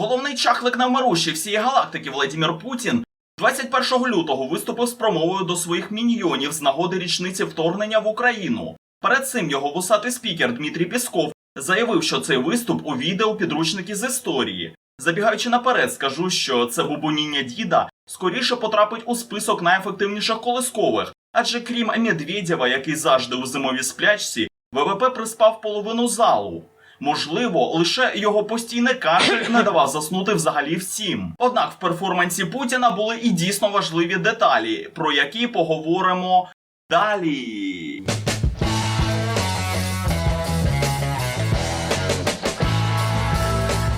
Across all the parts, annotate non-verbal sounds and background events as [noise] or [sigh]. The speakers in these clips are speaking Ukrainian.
Головний чахлик навмирущий всієї галактики Владимир Путін 21 лютого виступив з промовою до своїх міньйонів з нагоди річниці вторгнення в Україну. Перед цим його вусатий спікер Дмитрій Пісков заявив, що цей виступ у підручники з історії. Забігаючи наперед, скажу, що це бубоніння діда скоріше потрапить у список найефективніших колискових, адже крім Медведєва, який завжди у зимовій сплячці, ВВП приспав половину залу. Можливо, лише його постійний кашель [coughs] не давав заснути взагалі всім. Однак в перформансі Путіна були і дійсно важливі деталі, про які поговоримо далі.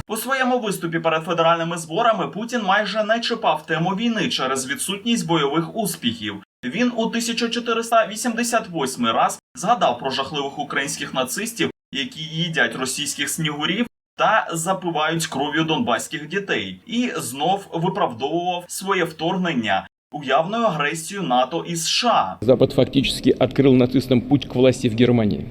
У своєму виступі перед федеральними зборами Путін майже не чіпав тему війни через відсутність бойових успіхів. Він у 1488 раз згадав про жахливих українських нацистів, які їдять російських снігурів та запивають кров'ю донбаських дітей, і знов виправдовував своє вторгнення уявною агресією НАТО і США. Запад фактически открыл нацистам путь к власти в Германии.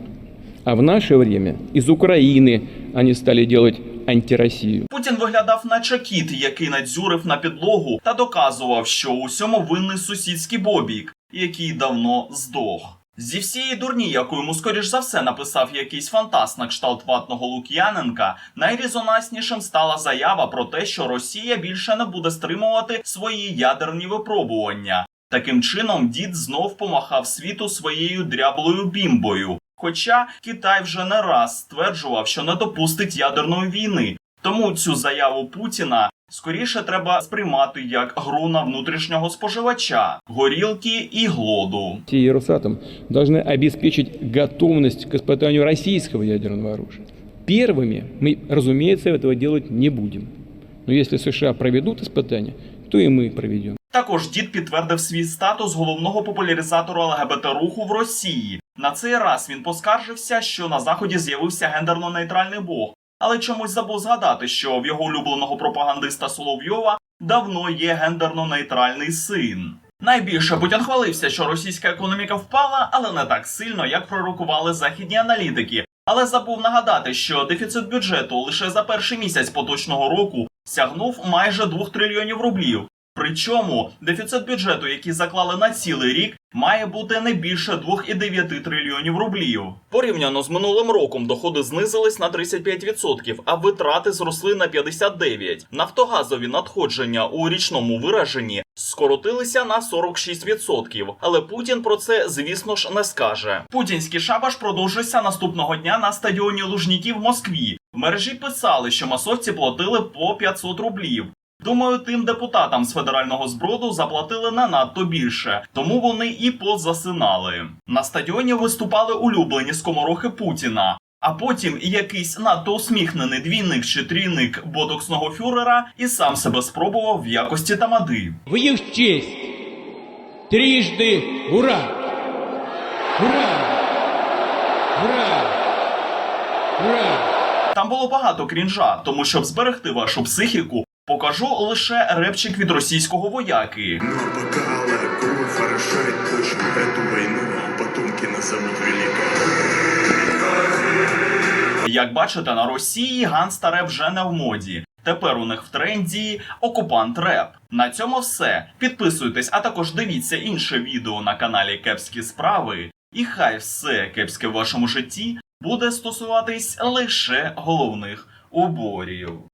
А в наше время из Украины они стали делать антироссию. Путін виглядав наче кіт, який надзюрив на підлогу та доказував, що у всьому винний сусідський бобік, який давно здох. Зі всієї дурні, яку йому скоріш за все написав якийсь фантаст на кшталт ватного Лук'яненка, найрезонанснішим стала заява про те, що Росія більше не буде стримувати свої ядерні випробування. Таким чином, дід знов помахав світу своєю дряблою бімбою. Хоча Китай вже не раз стверджував, що не допустить ядерної війни. Тому цю заяву Путіна скоріше треба сприймати як гру на внутрішнього споживача, горілки і глоду. Россия и Росатом должны обеспечить готовность к испытанию российского ядерного оружия. Первыми мы, разумеется, этого делать не будем. Но если США проведут испытания, то и мы проведем. Також дід підтвердив свій статус головного популяризатора ЛГБТ-руху в Росії. На цей раз він поскаржився, що на заході з'явився гендерно-нейтральний бог, але чомусь забув згадати, що в його улюбленого пропагандиста Соловйова давно є гендерно-нейтральний син. Найбільше Путін хвалився, що російська економіка впала, але не так сильно, як пророкували західні аналітики. Але забув нагадати, що дефіцит бюджету лише за перший місяць поточного року сягнув майже 2 трильйонів рублів. Причому дефіцит бюджету, який заклали на цілий рік, має бути не більше 2,9 трильйонів рублів. Порівняно з минулим роком доходи знизились на 35%, а витрати зросли на 59%. Нафтогазові надходження у річному вираженні скоротилися на 46%. Але Путін про це, звісно ж, не скаже. Путінський шабаш продовжився наступного дня на стадіоні Лужніків в Москві. В мережі писали, що масовці платили по 500 рублів. Думаю, тим депутатам з федерального зброду заплатили не надто більше, тому вони і позасинали. На стадіоні виступали улюблені скоморохи Путіна. А потім якийсь надто усміхнений двійник чи трійник ботоксного фюрера і сам себе спробував в якості тамади. В их честь трижды ура! Ура! Ура! Ура! Там було багато крінжа, тому щоб зберегти вашу психіку, покажу лише репчик від російського вояки. Но пока алая кровь орошает почву эту войну, потомки назовут великой. Як бачите, на Росії ганста реп вже не в моді. Тепер у них в тренді окупант реп. На цьому все. Підписуйтесь, а також дивіться інше відео на каналі Кепські справи. І хай все кепське в вашому житті буде стосуватись лише головних уборів.